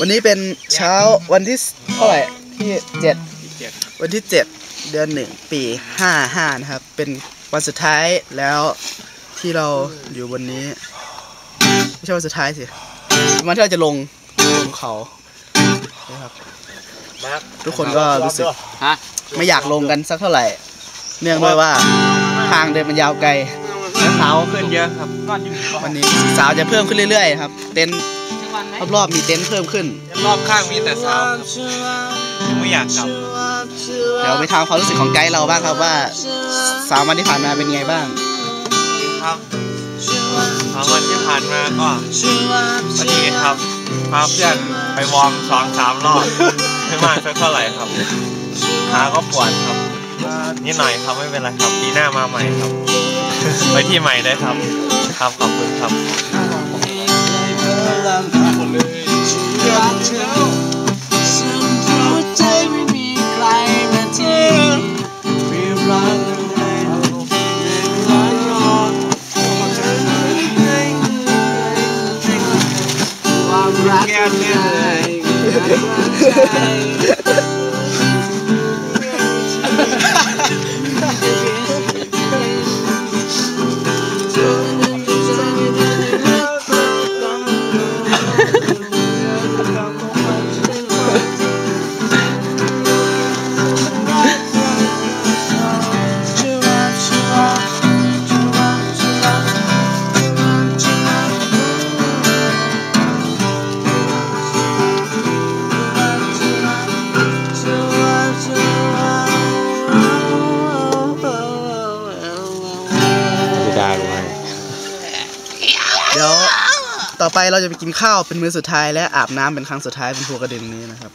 วันนี้เป็นเช้าวันที่เท่าไหร่ที่เจ็ดวันที่เจ็ดเดือนหนึ่งปีห้าห้านะครับ เป็นวันสุดท้ายแล้วที่เราอยู่บนนี้ไม่ใช่วันสุดท้ายสิเป็นวันที่เราจะลงลงเขานะครับทุกคนก็รู้สึกฮะไม่อยากลงกันสักเท่าไหร่ เนื่องด้วยว่าทางเดินมันยาวไกลเท้าขึ้นเยอะครับก้อนอยู่วันนี้สาวจะเพิ่มขึ้นเรื่อยๆครับเต็นท์ รอบๆมีเต็นท์เพิ่มขึ้น รอบข้างมีแต่สาวไม่อยากกลับเดี๋ยวไปทางความรู้สึกของไกด์เราบ้างครับว่าสามวันที่ผ่านมาเป็นไงบ้างครับสามวันที่ผ่านมาก็วันนี้ครับพาเพื่อนไปวอร์มสองสามรอบไม่มากสักเท่าไหร่ครับขาก็ปวดครับนิดหน่อยครับไม่เป็นไรครับปีหน้ามาใหม่ครับ ไปที่ใหม่ได้ครับ ครับขอบคุณครับ ไม่ ต่อไปเราจะไปกินข้าวเป็นมื้อสุดท้ายและอาบน้ำเป็นครั้งสุดท้ายเป็นภูกระดึงนี้นะครับ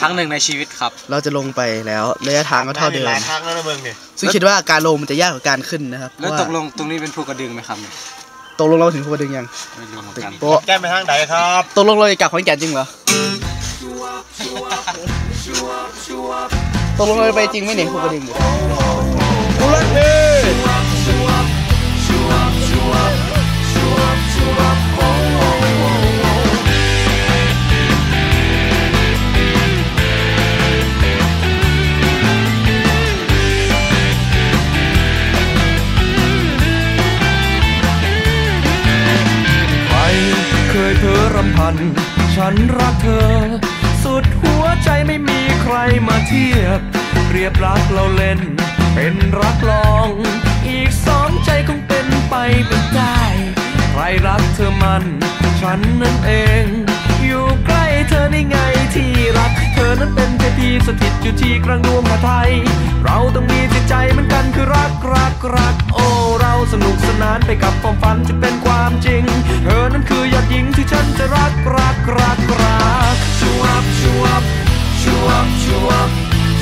ครั้งหนึ่งในชีวิตครับ เราจะลงไปแล้วระยะทางก็เท่าเดิม หลายครั้งแล้วนะมึงเนี่ยซึ่งคิดว่าการลงมันจะยากกว่าการขึ้นนะครับเพแล้วราะว่าตกลงตรงนี้เป็นภูกระดึงไหมครับเนี่ยตกลงเราถึงภูกระดึงยังไม่รู้เหมือนกันโป๊ะแก้ไปทางไหนครับ ตกลงเราจะกลับขอนแก่นจริงเหรอตกลงเราจะไปจริงไหมเนี่ยภูกระดึงเนี่ยใค ฉันรักเธอ สุดหัวใจไม่มีใครมาเทียบ เรียบรักเราเล่น เป็นรักลอง อีกสองใจคงเป็นไปไม่ได้ ใครรักเธอมัน ฉันนั่นเอง อยู่ใกล้เธอได้ไงที่รัก เธอนั้นเป็นเทพีสถิตอยู่ที่กลางดวงพระไทย เราต้องมีจิตใจเหมือนกันคือรักรักรักโอ้ สนุกสนานไปกับความฝันจะเป็นความจริง เธอนั้นคือยอดหญิงที่ฉันจะรักรักรักรักชัวบชัวบชัวบชัวบ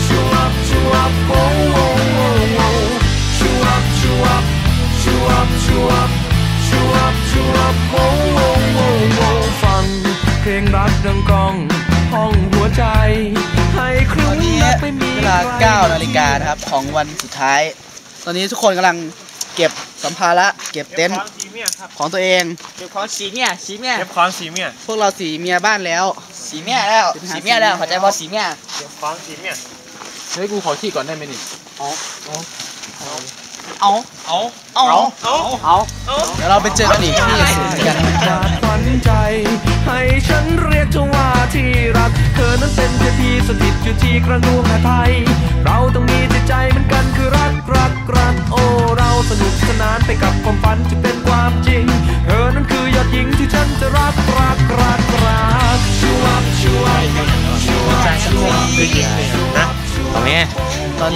ชัวบชัวบโอ้โอ้โอ้โอ้ชัวบชัวบชัวบชัวบชัวบชัวบโอ้โอ้โอ้โอ้ฟังเพลงรักดังกองห้องหัวใจให้ครึ่นนี้รักไม่มีเวลา9นาฬิกานะครับของวันสุดท้าย ตอนนี้ทุกคนกำลังเก็บสัมภาระเก็บเต็นท์สีเมียครับของตัวเอง เก็บของสีเมียสีเมียเก็บของสีเมียพวกเราสีเมียบ้านแล้ว สีเมียแล้วสีเมียแล้วเข้าใจบ่สีเมียเก็บของสีเมียเฮ้ยกูขอที่ก่อนได้ไหมนี่เอาเอาเอาเอาเอาเดี๋ยวเราไปเจอกันอีกที่ศูนย์กันวาดฝันใจ ให้ฉันเรียกเธอว่าที่รัก เธอนั้นเป็นเทพีสถิตอยู่ที่กระดวงไทย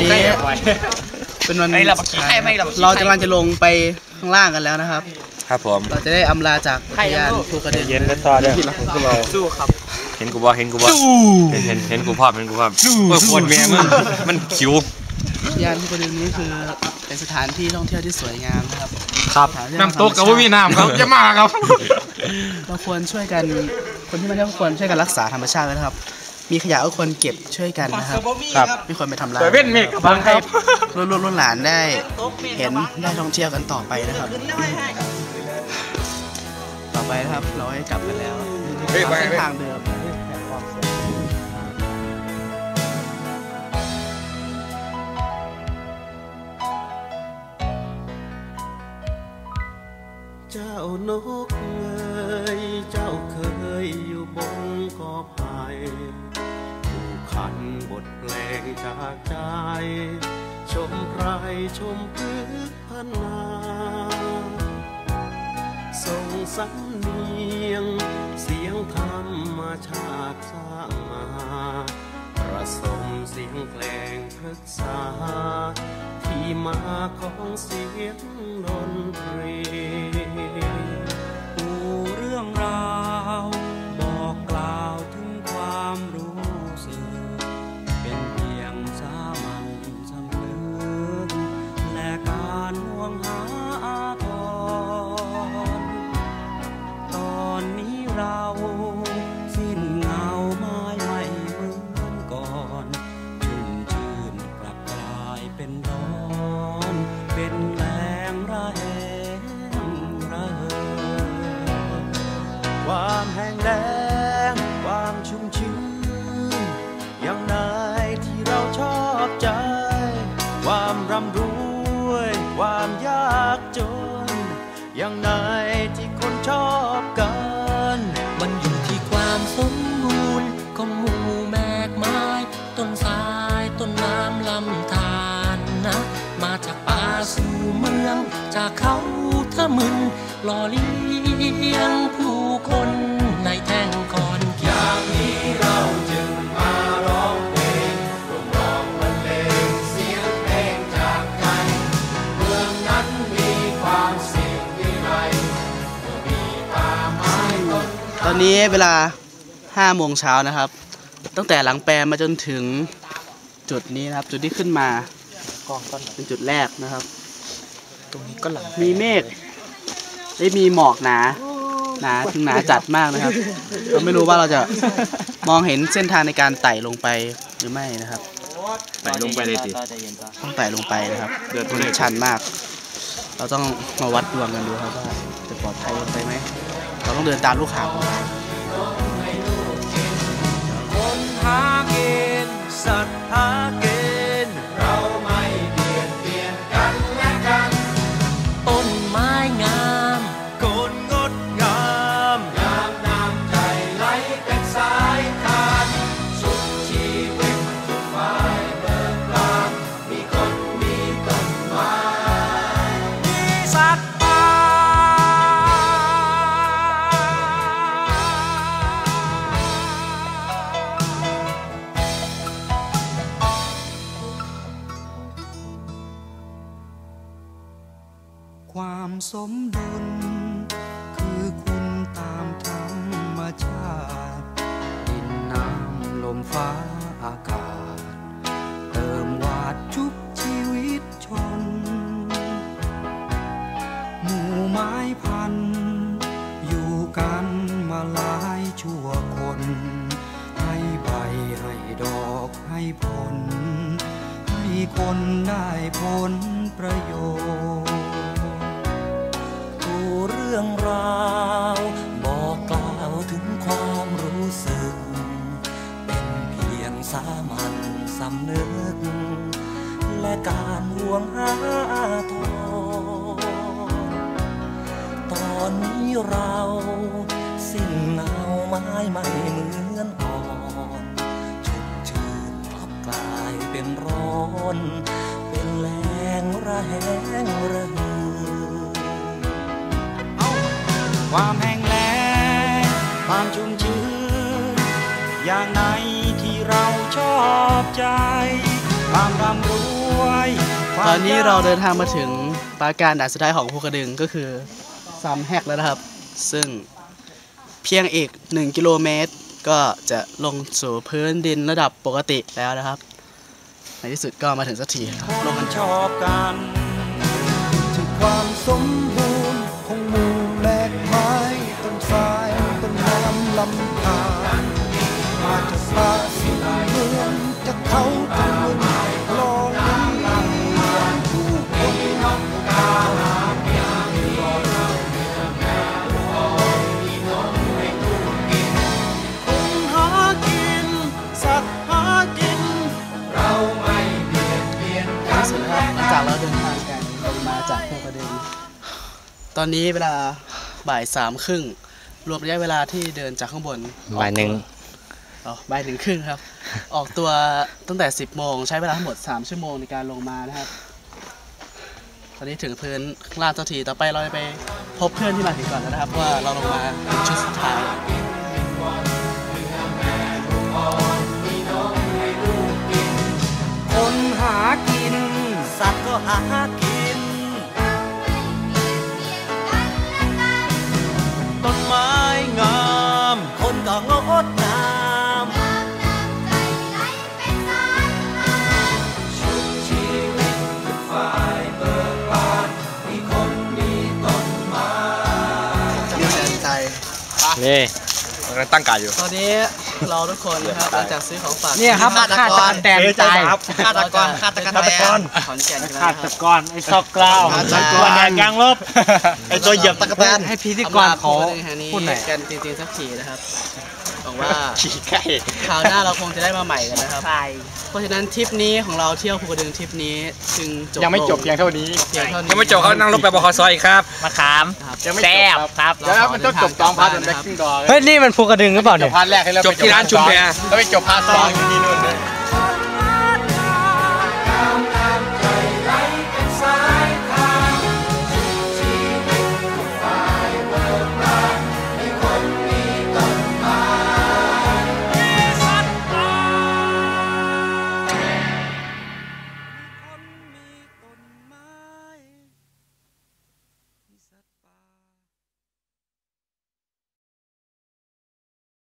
นนี้ เป็นวันไอ้เราบักขี้ไข่ไม่เราบักขี้ไข่ เรากำลังจะลงไปข้างล่างกันแล้วนะครับ ครับผมเราจะได้อำลาจากพยานภูกระดึงเย็นไปต่อเด้อที่รักของพวกเราสู้ครับ เห็นกูบ่เห็นกูบ่เห็นเห็นเห็นกูภาพเห็นกูภาพเมื่อควรเมียมึงมันคิวพยานภูกระดึงนี้คือเป็นสถานที่ท่องเที่ยวที่สวยงามนะครับครับสถาที่น้ำตกกับว่ามีน้ำครับจะมาครับ เราควรช่วยกันคนที่มาเที่ยวควรช่วยกันรักษาธรรมชาติไว้นะครับ มีขยะก็ควรเก็บช่วยกันนะครับ ครับ ไม่ควรไปทำลายเว้นเมฆบังครับรุ่นรุ่นรุ่นหลานได้เห็นได้ท่องเที่ยวกันต่อไปนะครับ ต่อไปนะครับเราให้กลับกันแล้วเฮ้ยไปเส้นไปทางเดิมแผนความเสี่ยงเจ้านกเอ๋ยากใจ ชมไพรชมพึกพันนาส่งสำเนียง เสียงธรรมชาติสร้างมาประสมเสียงเพลงพฤกษา ที่มาของเสียงดนตรี อย่างไหนที่คนชอบกัน มันอยู่ที่ความสมบูรณ์ของหมู่แมกไม้ ต้นสายต้นน้ำลำธารนะ มาจากป่าสู่เมือง จากเขาทะมึนหล่อเลี้ยง เวลา5โมงเช้านะครับ ตั้งแต่หลังแปรมาจนถึงจุดนี้นะครับ จุดที่ขึ้นมากองก้อนเป็นจุดแรกนะครับ ตรงนี้ก็หลังมีเมฆได้มีหมอกหนาหนาถึงหนาจัดมากนะครับเราไม่รู้ว่าเราจะมองเห็นเส้นทางในการไต่ลงไปหรือไม่นะครับไปลงไปเลยสิต้องไต่ลงไปนะครับเดินมันเลยชันมาก เราต้องมาวัดดวงกันดูครับว่าจะปลอดภัยลงไปไหมเราต้องเดินตามลูกหาบ ฟ้าอากาศ เติมวาดชุบชีวิตชน หมู่ไม้พัน อยู่กันมาหลายชั่วคน ให้ใบให้ดอกให้ผล ให้คนได้ผลประโยชน์ ไม้ไม่เหมือนอ่อนชุบชื่นกลับกลายเป็นร้อน เป็นแรงระแหงระหือความแห้งแล้งความชุ่มชื้นอย่างไหนที่เราชอบใจ ความร่ำรวยตอนนี้เราเดินทางมาถึงปราการด่านสุดท้ายของภูกระดึงก็คือซัมแฮกแล้วนะครับ ซึ่ง เพียงอีก 1 กิโลเมตร ก็จะลงสู่พื้นดินระดับปกติแล้วนะครับ ในที่สุดก็มาถึงสักทีลงกันชอบกันถึงความสมบูรณ์ของหมู่แมกไม้ต้นสายต้นน้ำลำธารมาจากป่าสู่เมืองจากเขา ตอนนี้เวลาบ่ายสามครึ่งรวมระยะเวลาที่เดินจากข้างบนบ่ายหนึ่งอ๋อบ่ายหนึ่งครึ่งครับ ออกตัวตั้งแต่10โมงใช้เวลาทั้งหมด3ชั่วโมงในการลงมานะครับ ตอนนี้ถึงพื้นข้างล่างสักทีต่อไปเราจะไปพบเพื่อนที่มาถึงก่อนแล้วนะครับ ว่าเราลงมาเป็นชุดสุดท้ายคนหากิน สัตว์ก็หา นี่ตั้งกายอยู่ ตอนนี้เราทุกคนนะครับหลังจากซื้อของฝากเนี่ยครับฆาตกรแดนใจฆาตกรฆาตกรแดนขอนแก่นกันแล้วนะครับก่อนไอ้ซอกกล้าวฆาตกรแดงกลางลบไอตัวเหยียบตะกแตนให้พิธีกรเขาพูพูดดหหน่น่ออยยกันจริงๆสักทีนะครับห วังว่าขี่ไก่คราวหน้าเราคงจะได้มาใหม่กันนะครับเพราะฉะนั้นทริปนี้ของเราเที่ยวภูกระดึงทริปนี้จึงจบยังไม่จบลเพียงเท่านี้เพียงเท่านี้ยังไม่จบเขานั่งรถไปบขสอีกครับมาขามนะครับยังไม่แซ่จบบครับเดี๋ยวนะมันต้องจบสองพาร์ทเป็นแบ็คกิ้งดอร์เฮ้ยนี่มันภูกระดึงหรือเปล่าจเนี่บยพาร์ทแรกให้เราจบที่ร้านชุมแพแล้วไปจบพาร์ทสองที่นี่นู่น